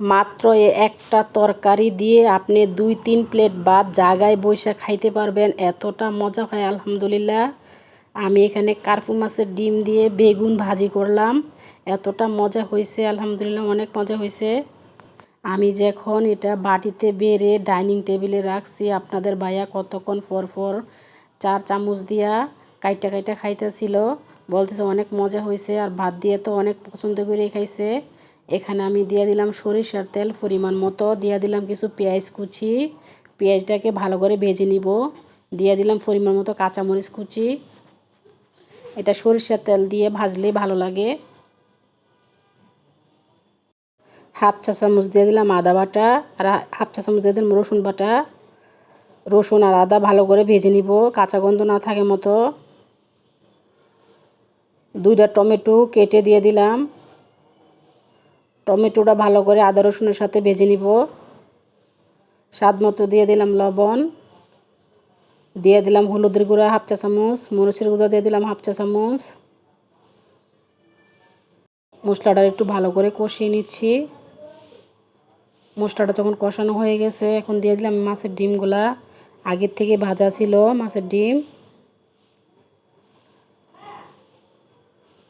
মাত্র একটা তরকারি দিয়ে আপনি দুই তিন প্লেট ভাত জায়গায় বৈশা খাইতে পারবেন। এতটা মজা হয়, আলহামদুলিল্লাহ। আমি এখানে কার্পু মাছের ডিম দিয়ে বেগুন ভাজি করলাম। এতটা মজা হয়েছে, আলহামদুলিল্লাহ, অনেক মজা হয়েছে। আমি যখন এটা বাটিতে বেড়ে ডাইনিং টেবিলে রাখছি, আপনাদের ভাইয়া কতক্ষণ পর চার চামচ দিয়া কাইটা কাইটা খাইতেছিল। বলতেছে অনেক মজা হয়েছে, আর ভাত দিয়ে তো অনেক পছন্দ করে খাইছে। এখানে আমি দিয়ে দিলাম সরিষার তেল পরিমাণ মতো। দিয়ে দিলাম কিছু পেঁয়াজ কুচি। পেঁয়াজটাকে ভালো করে ভেজে নিব। দিয়ে দিলাম পরিমাণ মতো কাঁচামরিচ কুচি। এটা সরিষার তেল দিয়ে ভাজলেই ভালো লাগে। হাফ চা চামচ দিয়ে দিলাম আদা বাটা আর হাফ চা চামচ দিয়ে দিলাম রসুন বাটা। রসুন আর আদা ভালো করে ভেজে নিব, কাঁচা গন্ধ না থাকে মতো। দুইটা টমেটো কেটে দিয়ে দিলাম। টমেটোটা ভালো করে আদা রসুনের সাথে ভেজে নিব। স্বাদ মতো দিয়ে দিলাম লবণ। দিয়ে দিলাম হলুদের গুঁড়া হাফ চা চামচ, মরিচের গুঁড়া দিয়ে দিলাম হাফ চা চামচ। মশলাটা একটু ভালো করে কষিয়ে নিচ্ছি। মশলাটা যখন কষানো হয়ে গেছে, এখন দিয়ে দিলাম মাছের ডিমগুলা। আগের থেকে ভাজা ছিল মাছের ডিম।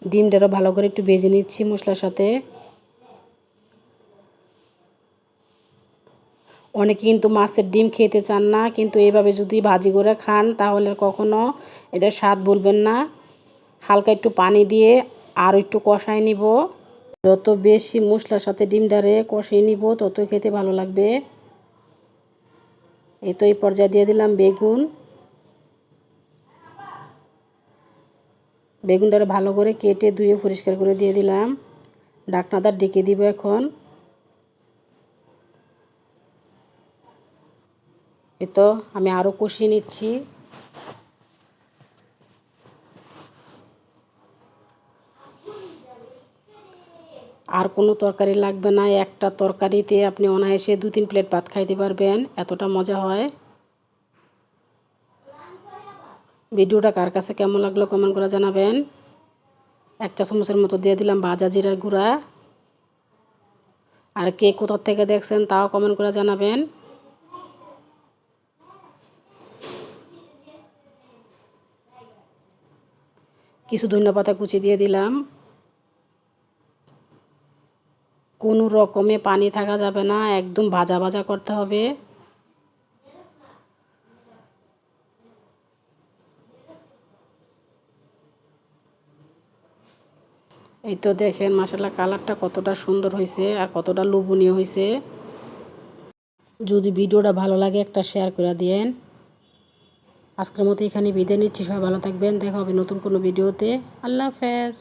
ডিমটারও ভালো করে একটু ভেজে নিচ্ছি মশলার সাথে। অনেকে কিন্তু মাছের ডিম খেতে চান না, কিন্তু এভাবে যদি ভাজি করে খান, তাহলে কখনো এটা স্বাদ বলবেন না। হালকা একটু পানি দিয়ে আর একটু কষায় নিব। যত বেশি মশলার সাথে ডিমটারে কষিয়ে নিব, তত খেতে ভালো লাগবে। এই তো এই পর্যায়ে দিয়ে দিলাম বেগুন। বেগুনটারে ভালো করে কেটে ধুয়ে পরিষ্কার করে দিয়ে দিলাম। ডাকনাদার ডেকে দিব এখন। তো আমি আরও কষিয়ে নিচ্ছি। আর কোনো তরকারি লাগবে না, একটা তরকারিতে আপনি অনায়াসে দু তিন প্লেট ভাত খাইতে পারবেন, এতটা মজা হয়। ভিডিওটা কার কাছে কেমন লাগল কমেন্ট করে জানাবেন। এক চা চামচের মতো দিয়ে দিলাম ভাজা জিরার গুঁড়া। আর কে কোথার থেকে দেখছেন তাও কমেন্ট করে জানাবেন। কিছু ধন্যপাতা কুচি দিয়ে দিলাম। কোনো রকমে পানি থাকা যাবে না, একদম ভাজা ভাজা করতে হবে। এই তো দেখেন মাসাল্লাহ কালারটা কতটা সুন্দর হয়েছে আর কতটা লোভনীয় হয়েছে। যদি ভিডিওটা ভালো লাগে একটা শেয়ার করে দিয়েন। আজকের মতো এখানে বিদায় নিচ্ছি। সবাই ভালো থাকবেন। দেখা হবে নতুন কোনো ভিডিওতে। আল্লাহ হাফেজ।